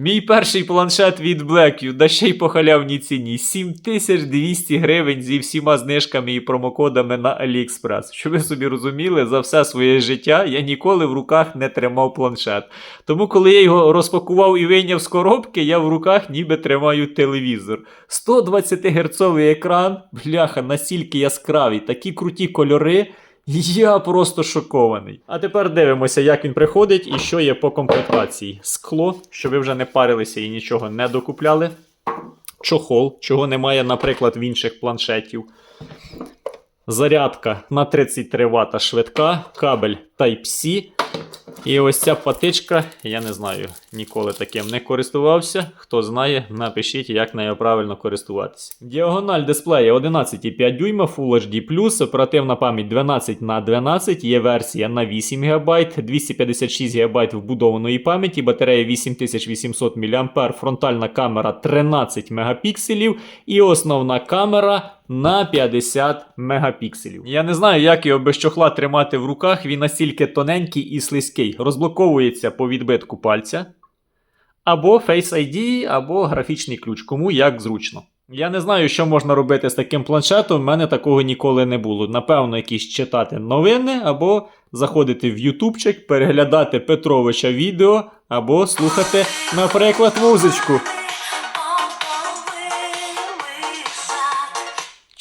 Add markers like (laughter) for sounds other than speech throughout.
Мій перший планшет від Blackview, да ще й по халявній ціні. 7200 гривень зі всіма знижками і промокодами на AliExpress. Щоб ви собі розуміли, за все своє життя я ніколи в руках не тримав планшет. Тому, коли я його розпакував і вийняв з коробки, я в руках ніби тримаю телевізор. 120 герцовий екран, бляха, настільки яскравий, такі круті кольори. (laughs) Я просто шокований. А тепер дивимося, як він приходить і що є по комплектації. Скло, щоб ви вже не парилися і нічого не докупляли. Чохол, чого немає, наприклад, в інших планшетів. Зарядка на 33 Вт швидка, кабель Type-C. І ось ця патичка, я не знаю, ніколи таким не користувався. Хто знає, напишіть, як нею правильно користуватися. Діагональ дисплея 11,5 дюйма, Full HD+, оперативна пам'ять 12 на 12, є версія на 8 ГБ, 256 ГБ вбудованої пам'яті, батарея 8800 мАh, фронтальна камера 13 мегапікселів і основна камера на 50 мегапікселів. Я не знаю, як його без чохла тримати в руках. Він настільки тоненький і слизький. Розблоковується по відбитку пальця. Або Face ID, або графічний ключ, кому як зручно. Я не знаю, що можна робити з таким планшетом, в мене такого ніколи не було. Напевно, якісь читати новини, або заходити в ютубчик, переглядати Петровича відео, або слухати, наприклад, музичку.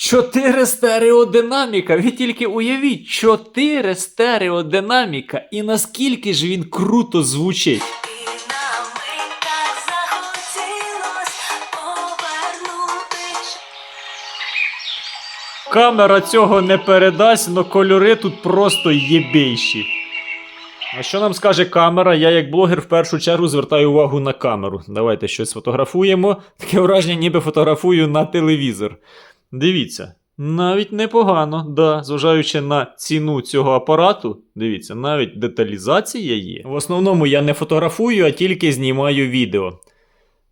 Чотири стереодинаміка. Ви тільки уявіть, чотири стереодинаміка. І наскільки ж він круто звучить. Камера цього не передасть, але кольори тут просто єбейші. А що нам скаже камера? Я як блогер в першу чергу звертаю увагу на камеру. Давайте щось фотографуємо. Таке враження, ніби фотографую на телевізор. Дивіться, навіть непогано, да, зважаючи на ціну цього апарату, дивіться, навіть деталізація є. В основному я не фотографую, а тільки знімаю відео.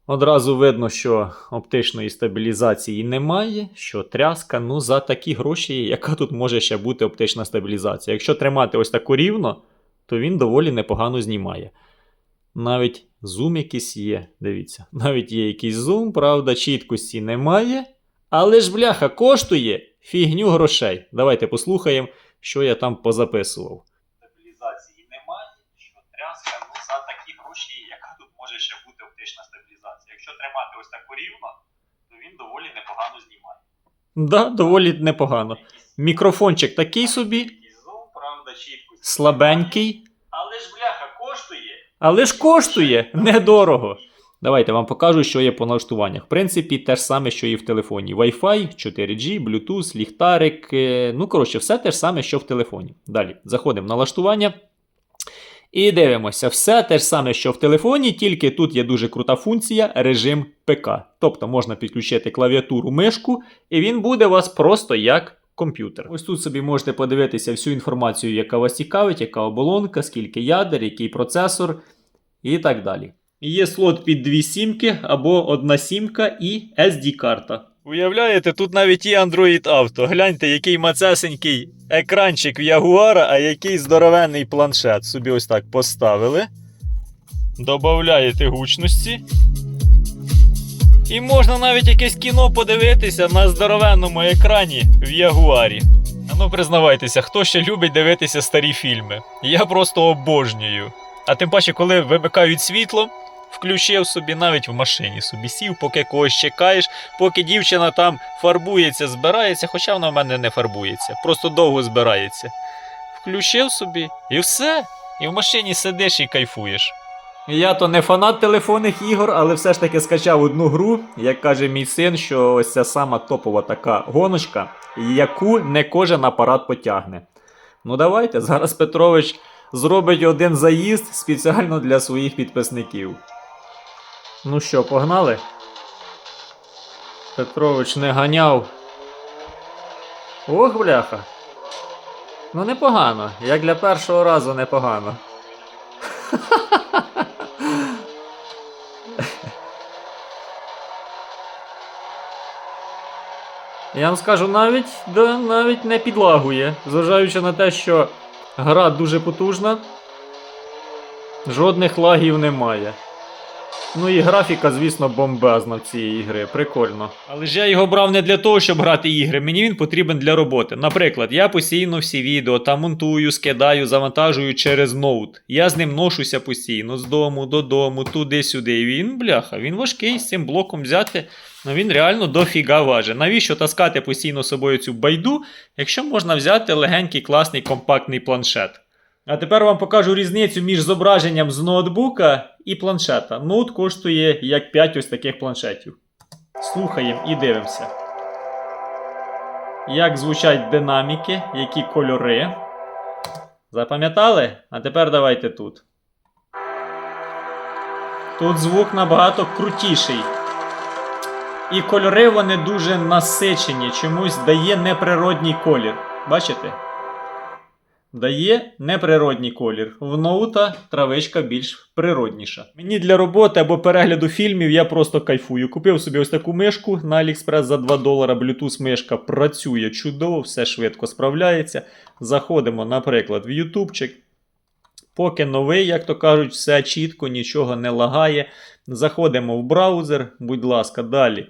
Одразу видно, що оптичної стабілізації немає, що тряска, ну за такі гроші, яка тут може ще бути оптична стабілізація. Якщо тримати ось таку рівно, то він доволі непогано знімає. Навіть зум якийсь є, дивіться. Навіть є якийсь зум, правда, чіткості немає. Але ж бляха коштує фігню грошей. Давайте послухаємо, що я там позаписував. Стабілізації немає, що тряска, ну за такі гроші, яка тут може ще бути оптична стабілізація. Якщо тримати ось таку рівно, то він доволі непогано знімає. Да, доволі непогано. Мікрофончик такий собі, Зум, правда, чіткості. слабенький, Але ж бляха коштує. але ж коштує недорого. Давайте вам покажу, що є по налаштуваннях. В принципі, те ж саме, що і в телефоні. Wi-Fi, 4G, Bluetooth, ліхтарик. е, Ну, коротше, все те ж саме, що в телефоні. Далі заходимо в налаштування. І дивимося, все те ж саме, що в телефоні, тільки тут є дуже крута функція режим ПК. Тобто можна підключити клавіатуру мишку, і він буде у вас просто як комп'ютер. Ось тут собі можете подивитися всю інформацію, яка вас цікавить, яка оболонка, скільки ядер, який процесор і так далі. Є слот під дві сімки або одна сімка і SD-карта. Уявляєте, тут навіть є Android Auto. Гляньте, який мацесенький екранчик в Ягуара, а який здоровенний планшет. Собі ось так поставили. Добавляєте гучності. І можна навіть якесь кіно подивитися на здоровенному екрані в Ягуарі. Ну признавайтеся, хто ще любить дивитися старі фільми? Я просто обожнюю. А тим паче, коли вимикають світло, включив собі навіть в машині собі сів, поки когось чекаєш, поки дівчина там фарбується, збирається, хоча вона в мене не фарбується, просто довго збирається. Включив собі і все. І в машині сидиш і кайфуєш. Я то не фанат телефонних ігор, але все ж таки скачав одну гру, як каже мій син, що ось ця сама топова така гоночка, яку не кожен апарат потягне. Ну давайте, зараз Петрович зробить один заїзд спеціально для своїх підписників. Ну що, погнали? Петрович не ганяв. Ох, бляха. Ну непогано. Як для першого разу непогано. Я вам скажу, навіть, да, навіть не підлагує, зважаючи на те, що гра дуже потужна, жодних лагів немає. Ну і графіка, звісно, бомбезна в цієї ігри, прикольно. Але ж я його брав не для того, щоб грати ігри. Мені він потрібен для роботи. Наприклад, я постійно всі відео там монтую, скидаю, завантажую через ноут. Я з ним ношуся постійно з дому, додому, туди-сюди. І він, бляха, він важкий з цим блоком взяти. Ну він реально дофіга важить. Навіщо таскати постійно собою цю байду, якщо можна взяти легенький, класний, компактний планшет? А тепер вам покажу різницю між зображенням з ноутбука і планшета. Ноут коштує як 5 ось таких планшетів. Слухаємо і дивимося. Як звучать динаміки, які кольори. Запам'ятали? А тепер давайте тут. Тут звук набагато крутіший. І кольори вони дуже насичені, чомусь дає неприродній колір. Бачите? Дає неприродній колір. В ноута травичка більш природніша. Мені для роботи або перегляду фільмів я просто кайфую. Купив собі ось таку мишку на AliExpress за 2 долара. Bluetooth мишка працює чудово, все швидко справляється. Заходимо, наприклад, в ютубчик. Поки новий, як то кажуть, все чітко, нічого не лагає. Заходимо в браузер, будь ласка, далі.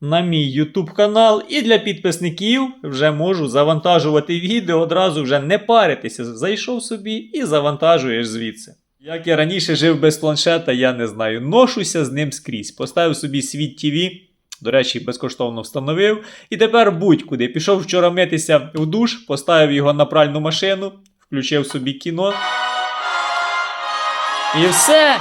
На мій YouTube канал. І для підписників вже можу завантажувати відео, одразу вже не паритися. Зайшов собі і завантажуєш звідси. Як я раніше жив без планшета, я не знаю. Ношуся з ним скрізь. Поставив собі світ TV, до речі, безкоштовно встановив. І тепер будь-куди. Пішов вчора митися в душ, поставив його на пральну машину, включив собі кіно. І все.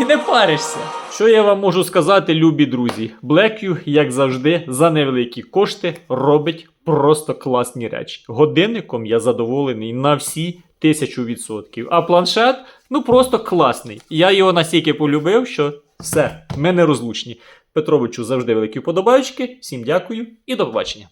І не паришся. Що я вам можу сказати, любі друзі? Blackview, як завжди, за невеликі кошти робить просто класні речі. Годинником я задоволений на всі тисячу відсотків. А планшет, ну просто класний. Я його настільки полюбив, що все, ми не розлучні. Петровичу завжди великі вподобайки. Всім дякую і до побачення.